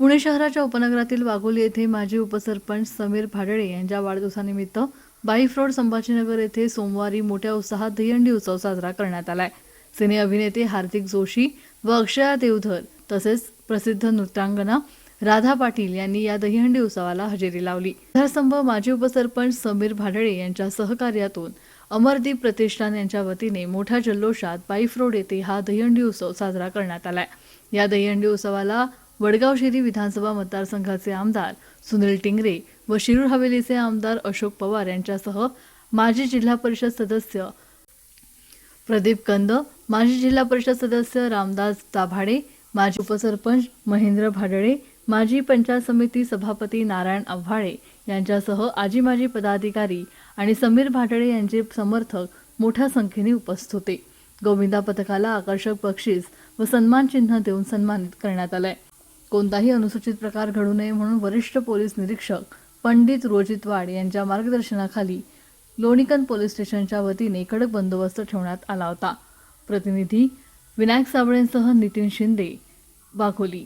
पुणे शहराच्या उपनगरातील वाघोली येथे माजी उपसरपंच समीर भाडळे यांच्या वाढदिवसानिमित्त बाईफ संभाजीनगर येथे सोमवारी मोठ्या उत्साहात दहीहंडी उत्सव साजरा करण्यात आलाय. सिने अभिनेते हार्दिक जोशी व अक्षया देवधर तसेच प्रसिद्ध नृत्यांगना राधा पाटील यांनी या दहीहंडी उत्सवाला हजेरी लावली. आधारस्तंभ माजी उपसरपंच समीर भाडळे यांच्या सहकार्यातून अमरदीप प्रतिष्ठान यांच्या वतीने मोठ्या जल्लोषात बाईफ रोड येथे हा दहीहंडी उत्सव साजरा करण्यात आलाय. या दहीहंडी उत्सवाला वडगाव शिरी विधानसभा मतदारसंघाचे आमदार सुनील टिंगरे व शिरूर हवेलीचे आमदार अशोक पवार यांच्यासह माजी जिल्हा परिषद सदस्य प्रदीप कंद माजी जिल्हा परिषद सदस्य रामदास दाभाडे माजी उपसरपंच महेंद्र भाडळे माजी पंचायत समिती सभापती नारायण आव्हाळे यांच्यासह आजी माजी पदाधिकारी आणि समीर भाडळे यांचे समर्थक मोठ्या संख्येने उपस्थित होते. गोविंदा पथकाला आकर्षक बक्षीस व सन्मान चिन्ह देऊन सन्मानित करण्यात आलंय. कोणताही अनुसूचित प्रकार घडू नये म्हणून वरिष्ठ पोलीस निरीक्षक पंडित रोजित वाड यांच्या मार्गदर्शनाखाली लोणीकन पोलीस स्टेशनच्या वतीने कडक बंदोबस्त ठेवण्यात आला होता. प्रतिनिधी विनायक साबळेंसह नितीन शिंदे वाघोली